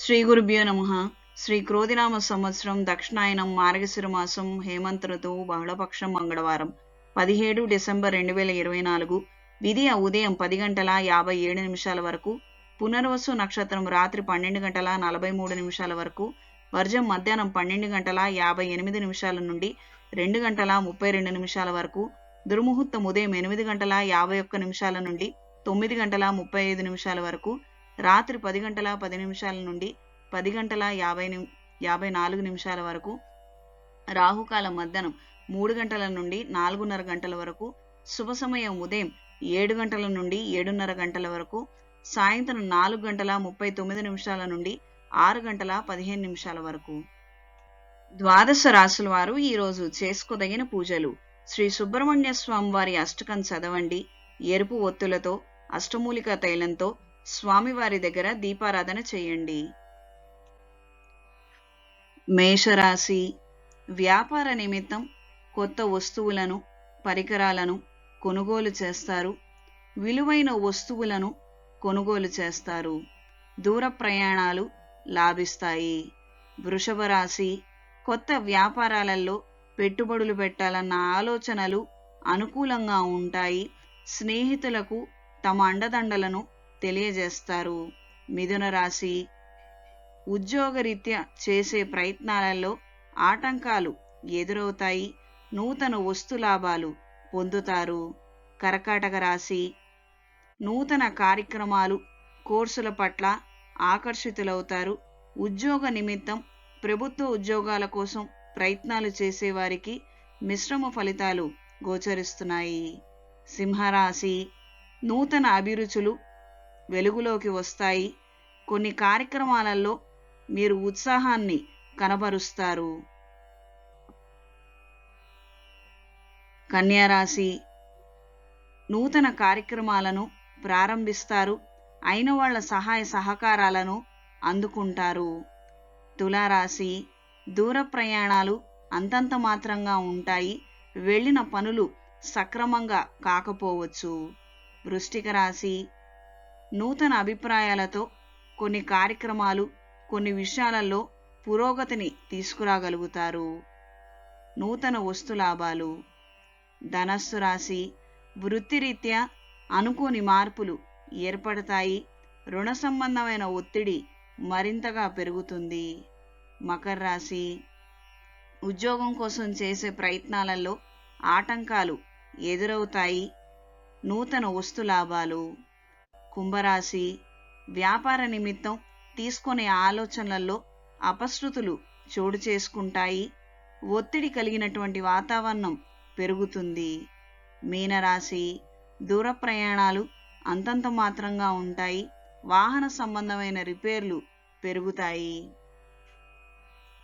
శ్రీ గురుభ్యో నమ. శ్రీ క్రోధినామ సంవత్సరం దక్షిణాయనం మార్గశిర మాసం హేమంత ఋతువు బహుళపక్షం మంగళవారం. పదిహేడు డిసెంబర్ రెండు వేల ఇరవై నాలుగు. విధియ ఉదయం పది గంటల యాభై ఏడు నిమిషాల వరకు. పునర్వసు నక్షత్రం రాత్రి పన్నెండు గంటల నలభై మూడు నిమిషాల వరకు. వర్జం మధ్యాహ్నం పన్నెండు గంటల యాభై ఎనిమిది నిమిషాల నుండి రెండు గంటల ముప్పై రెండు నిమిషాల వరకు. దుర్ముహూర్తం ఉదయం ఎనిమిది గంటల యాభై ఒక్క నిమిషాల నుండి తొమ్మిది గంటల ముప్పై ఐదు నిమిషాల వరకు. రాత్రి పది గంటల పది నిమిషాల నుండి పది గంటల యాభై నిమి యాభై నాలుగు నిమిషాల వరకు రాహుకాలం మధ్యాహ్నం మూడు గంటల నుండి నాలుగున్నర గంటల వరకు శుభ సమయం ఉదయం ఏడు గంటల నుండి ఏడున్నర గంటల వరకు సాయంత్రం నాలుగు గంటల ముప్పై తొమ్మిది నిమిషాల నుండి ఆరు గంటల పదిహేను నిమిషాల వరకు. ద్వాదశ రాశుల వారు ఈరోజు చేసుకోదగిన పూజలు. శ్రీ సుబ్రహ్మణ్య స్వామి వారి అష్టకం చదవండి. ఎరుపు ఒత్తులతో అష్టమూలిక తైలంతో స్వామివారి దగ్గర దీపారాధన చేయండి. మేషరాశి వ్యాపార నిమిత్తం కొత్త వస్తువులను పరికరాలను కొనుగోలు చేస్తారు. విలువైన వస్తువులను కొనుగోలు చేస్తారు. దూర ప్రయాణాలు లాభిస్తాయి. వృషభ రాశి కొత్త వ్యాపారాలలో పెట్టుబడులు పెట్టాలన్న ఆలోచనలు అనుకూలంగా ఉంటాయి. స్నేహితులకు తమ అండదండలను తెలియజేస్తారు. మిథున రాశి ఉద్యోగరీత్యా చేసే ప్రయత్నాలలో ఆటంకాలు ఎదురవుతాయి. నూతన వస్తు లాభాలు పొందుతారు. కర్కాటక రాశి నూతన కార్యక్రమాలు కోర్సుల పట్ల ఆకర్షితులవుతారు. ఉద్యోగ నిమిత్తం ప్రభుత్వ ఉద్యోగాల కోసం ప్రయత్నాలు చేసేవారికి మిశ్రమ ఫలితాలు గోచరిస్తున్నాయి. సింహరాశి నూతన అభిరుచులు వెలుగులోకి వస్తాయి. కొన్ని కార్యక్రమాలలో మీరు ఉత్సాహాన్ని కనబరుస్తారు. కన్యారాశి నూతన కార్యక్రమాలను ప్రారంభిస్తారు. అయిన వాళ్ళ సహాయ సహకారాలను అందుకుంటారు. తులారాశి దూర ప్రయాణాలు అంతంత మాత్రంగా ఉంటాయి. వెళ్ళిన పనులు సక్రమంగా కాకపోవచ్చు. వృష్టిక రాశి నూతన అభిప్రాయాలతో కొన్ని కార్యక్రమాలు కొన్ని విషయాలలో పురోగతిని తీసుకురాగలుగుతారు. నూతన వస్తు లాభాలు. ధనస్సు రాశి వృత్తిరీత్యా అనుకోని మార్పులు ఏర్పడతాయి. రుణ సంబంధమైన ఒత్తిడి మరింతగా పెరుగుతుంది. మకర రాశి ఉద్యోగం కోసం చేసే ప్రయత్నాలలో ఆటంకాలు ఎదురవుతాయి. నూతన వస్తు లాభాలు. కుంభరాశి వ్యాపార నిమిత్తం తీసుకునే ఆలోచనలలో అపశృతులు చోటు చేసుకుంటాయి. ఒత్తిడి కలిగినటువంటి వాతావరణం పెరుగుతుంది. మీనరాశి దూర ప్రయాణాలు అంతంత మాత్రంగా ఉంటాయి. వాహన సంబంధమైన రిపేర్లు పెరుగుతాయి.